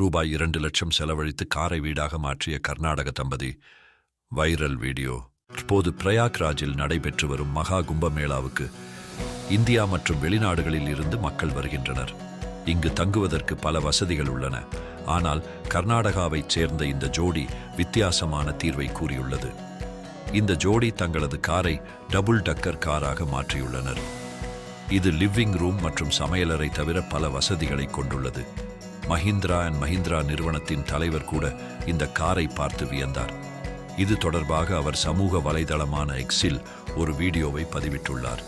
ரூபாய் இரண்டு லட்சம் செலவழித்து காரை வீடாக மாற்றிய கர்நாடக தம்பதி. Viral video. இப்போது பிரயாக்ராஜில் நடைபெற்று வரும் மகா கும்பமேளாவுக்கு இந்தியா மற்றும் வெளிநாடுகளில் இருந்து மக்கள் வருகின்றனர். இங்கு தங்குவதற்கு பல வசதிகள் உள்ளன. ஆனால் கர்நாடகாவைச் சேர்ந்த இந்த ஜோடி வித்தியாசமான தீர்வை கூறியுள்ளது. இந்த ஜோடி தங்களது காரை டபுள் டக்கர் காராக மாற்றியுள்ளனர். இது லிவிங் ரூம் மற்றும் சமையலறை தவிர பல வசதிகளை கொண்டுள்ளது. மஹிந்திரா அண்ட் மஹிந்திரா நிறுவனத்தின் தலைவர் கூட இந்த காரை பார்த்து வியந்தார். இது தொடர்பாக அவர் சமூக வலைதளமான எக்ஸில் ஒரு வீடியோவை பதிவிட்டுள்ளார்.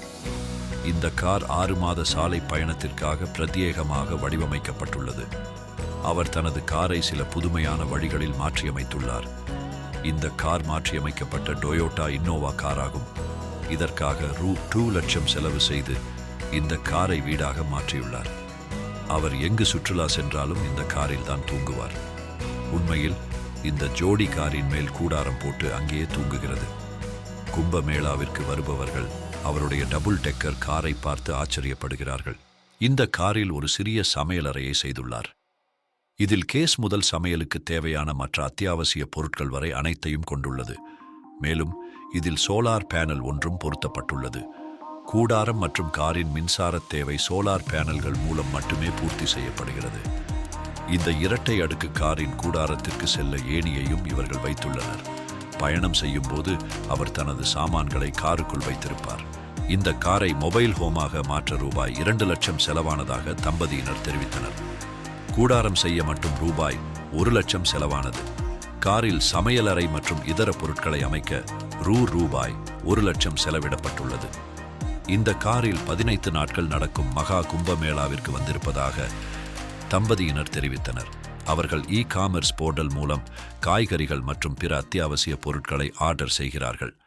இந்த கார் ஆறு மாத சாலை பயணத்திற்காக பிரத்யேகமாக வடிவமைக்கப்பட்டுள்ளது. அவர் தனது காரை சில புதுமையான வழிகளில் மாற்றியமைத்துள்ளார். இந்த கார் மாற்றியமைக்கப்பட்ட டொயோட்டா இன்னோவா காராகும். இதற்காக ரூ. டூ லட்சம் செலவு செய்து இந்த காரை வீடாக மாற்றியுள்ளார். அவர் எங்கு சுற்றுலா சென்றாலும் இந்த காரில் தான் தூங்குவார். உண்மையில் இந்த ஜோடி காரின் மேல் கூடாரம் போட்டு அங்கேயே தூங்குகிறது. கும்பமேளாவிற்கு வருபவர்கள் அவருடைய டபுள் டெக்கர் காரை பார்த்து ஆச்சரியப்படுகிறார்கள். இந்த காரில் ஒரு சிறிய சமையலறையை செய்துள்ளார். இதில் கேஸ் முதல் சமையலுக்கு தேவையான மற்ற அத்தியாவசிய பொருட்கள் வரை அனைத்தையும் கொண்டுள்ளது. மேலும் இதில் சோலார் பேனல் ஒன்றும் பொருத்தப்பட்டுள்ளது. கூடாரம் மற்றும் காரின் மின்சார தேவை சோலார் பேனல்கள் மூலம் மட்டுமே பூர்த்தி செய்யப்படுகிறது. இந்த இரட்டை அடுக்கு காரின் கூடாரத்திற்கு செல்ல ஏணியையும் இவர்கள் வைத்துள்ளனர். பயணம் செய்யும் போது அவர் தனது சாமான்களை காருக்குள் வைத்திருப்பார். இந்த காரை மொபைல் ஹோமாக மாற்ற ரூபாய் இரண்டு லட்சம் செலவானதாக தம்பதியினர் தெரிவித்தனர். கூடாரம் செய்ய மட்டும் ரூபாய் ஒரு லட்சம் செலவானது. காரில் சமையலறை மற்றும் இதர பொருட்களை அமைக்க ரூ ரூபாய் ஒரு லட்சம் செலவிடப்பட்டுள்ளது. இந்த காரில் பதினைந்து நாட்கள் நடக்கும் மகா கும்பமேளாவிற்கு வந்திருப்பதாக தம்பதியினர் தெரிவித்தனர். அவர்கள் இ காமர்ஸ் போர்ட்டல் மூலம் காய்கறிகள் மற்றும் பிற அத்தியாவசிய பொருட்களை ஆர்டர் செய்கிறார்கள்.